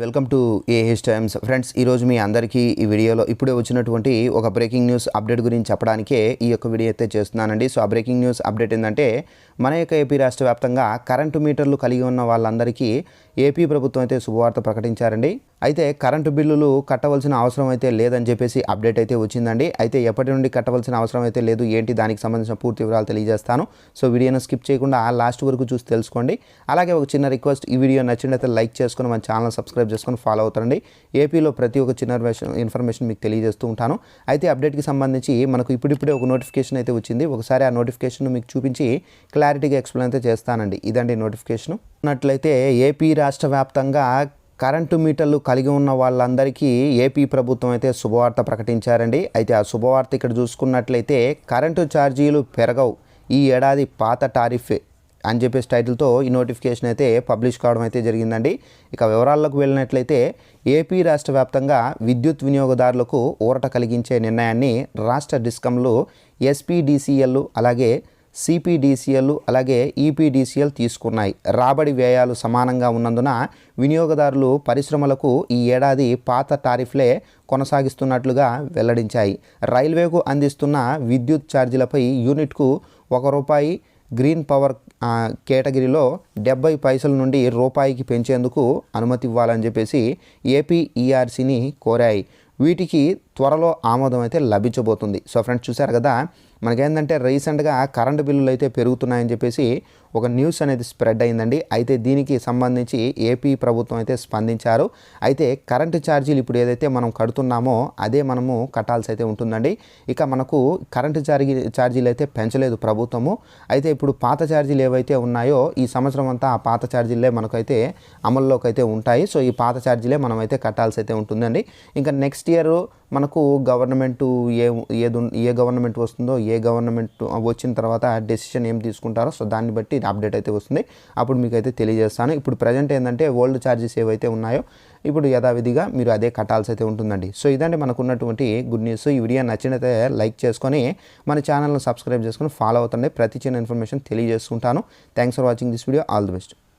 Welcome to AH Times friends ఈరోజు మీ అందరికీ ఈ వీడియోలో ఇప్పుడే వచ్చినటువంటి ఒక బ్రేకింగ్ న్యూస్ అప్డేట్ గురించి చెప్పడానికే ఈ యొక్క వీడియో అయితే చేస్తున్నానండి. సో ఆ బ్రేకింగ్ న్యూస్ అప్డేట్ ఏంటంటే మన యొక్క ఏపీ రాష్ట్ర వ్యాప్తంగా కరెంటు మీటర్లు కలిగి ఉన్న వాళ్ళందరికీ ఏపీ ప్రభుత్వం అయితే శుభవార్త ప్రకటించారండి. అయితే కరెంటు బిల్లులు కట్టవలసిన అవసరం అయితే లేదని చెప్పేసి అప్డేట్ అయితే వచ్చిందండి. అయితే ఎప్పటి నుండి కట్టవలసిన అవసరం అయితే లేదు ఏంటి దానికి సంబంధించిన పూర్తి వివరాలు తెలియజేస్తాను. సో వీడియోను స్కిప్ చేయకుండా లాస్ట్ వరకు చూసి తెలుసుకోండి. అలాగే ఒక చిన్న రిక్వెస్ట్ ఈ వీడియో నచ్చినట్లయితే లైక్ చేసుకుని మన ఛానల్ సబ్స్క్రైబ్ చేసుకొని ఫాలో అవుతారండి. ఏపీలో ప్రతి ఒక్క చిన్న ఇన్ఫర్మేషన్ ఇన్ఫర్మేషన్ మీకు తెలియజేస్తూ ఉంటాను. అయితే అప్డేట్కి సంబంధించి మనకు ఇప్పుడిప్పుడే ఒక నోటిఫికేషన్ అయితే వచ్చింది. ఒకసారి ఆ నోటిఫికేషన్ మీకు చూపించి క్లారిటీగా ఎక్స్ప్లెయిన్ అయితే చేస్తానండి. ఇదండి నోటిఫికేషన్. ఉన్నట్లయితే ఏపీ రాష్ట్ర వ్యాప్తంగా కరెంటు మీటర్లు కలిగి ఉన్న వాళ్ళందరికీ ఏపీ ప్రభుత్వం అయితే శుభవార్త ప్రకటించారండి. అయితే ఆ శుభవార్త ఇక్కడ చూసుకున్నట్లయితే కరెంటు ఛార్జీలు పెరగవు. ఈ ఏడాది పాత టారిఫ్ అని చెప్పేసి టైటిల్తో ఈ నోటిఫికేషన్ అయితే పబ్లిష్ కావడం అయితే జరిగిందండి. ఇక వివరాల్లోకి వెళ్ళినట్లయితే ఏపీ రాష్ట్ర వ్యాప్తంగా విద్యుత్ వినియోగదారులకు ఊరట కలిగించే నిర్ణయాన్ని రాష్ట్ర డిస్కంలు ఎస్పీడీసీఎల్ అలాగే సిపిడిసిఎల్ అలాగే ఈపీడీసీఎల్ తీసుకున్నాయి. రాబడి వ్యయాలు సమానంగా ఉన్నందున వినియోగదారులు పరిశ్రమలకు ఈ ఏడాది పాత టారిఫ్లే కొనసాగిస్తున్నట్లుగా వెల్లడించాయి. రైల్వేకు అందిస్తున్న విద్యుత్ ఛార్జీలపై యూనిట్కు ఒక రూపాయి గ్రీన్ పవర్ కేటగిరీలో డెబ్బై పైసల నుండి రూపాయికి పెంచేందుకు అనుమతి ఇవ్వాలని చెప్పేసి ఏపీఈఆర్సీని కోరాయి. వీటికి త్వరలో ఆమోదం అయితే లభించబోతుంది. సో ఫ్రెండ్స్ చూశారు కదా? మనకేంటంటే రీసెంట్గా కరెంటు బిల్లులు అయితే పెరుగుతున్నాయని చెప్పేసి ఒక న్యూస్ అనేది స్ప్రెడ్ అయిందండి. అయితే దీనికి సంబంధించి ఏపీ ప్రభుత్వం అయితే స్పందించారు. అయితే కరెంటు ఛార్జీలు ఇప్పుడు ఏదైతే మనం కడుతున్నామో అదే మనము కట్టాల్సి అయితే ఉంటుందండి. ఇక మనకు కరెంటు ఛార్జీ ఛార్జీలు అయితే పెంచలేదు ప్రభుత్వము. అయితే ఇప్పుడు పాత ఛార్జీలు ఏవైతే ఉన్నాయో ఈ సంవత్సరం అంతా ఆ పాత ఛార్జీలే మనకైతే అమల్లోకి అయితే ఉంటాయి. సో ఈ పాత ఛార్జీలే మనం అయితే కట్టాల్సి అయితే ఉంటుందండి. ఇంకా నెక్స్ట్ ఇయర్ మనకు గవర్నమెంట్ ఏ ఏది ఏ గవర్నమెంట్ వస్తుందో ఏ గవర్నమెంట్ వచ్చిన తర్వాత ఆ డెసిషన్ ఏం తీసుకుంటారో సో దాన్ని బట్టి అప్డేట్ అయితే వస్తుంది. అప్పుడు మీకు అయితే తెలియజేస్తాను. ఇప్పుడు ప్రజెంట్ ఏంటంటే ఓల్డ్ ఛార్జెస్ ఏవైతే ఉన్నాయో ఇప్పుడు యథావిధిగా మీరు అదే కట్టాల్సి అయితే ఉంటుందండి. సో ఇదండి మనకు ఉన్నటువంటి గుడ్ న్యూస్ ఈ వీడియో నచ్చినైతే లైక్ చేసుకొని మన ఛానల్ను సబ్స్క్రైబ్ చేసుకొని ఫాలో అవుతుండే. ప్రతి చిన్న information తెలియజేస్తుంటాను thanks for watching this video all the best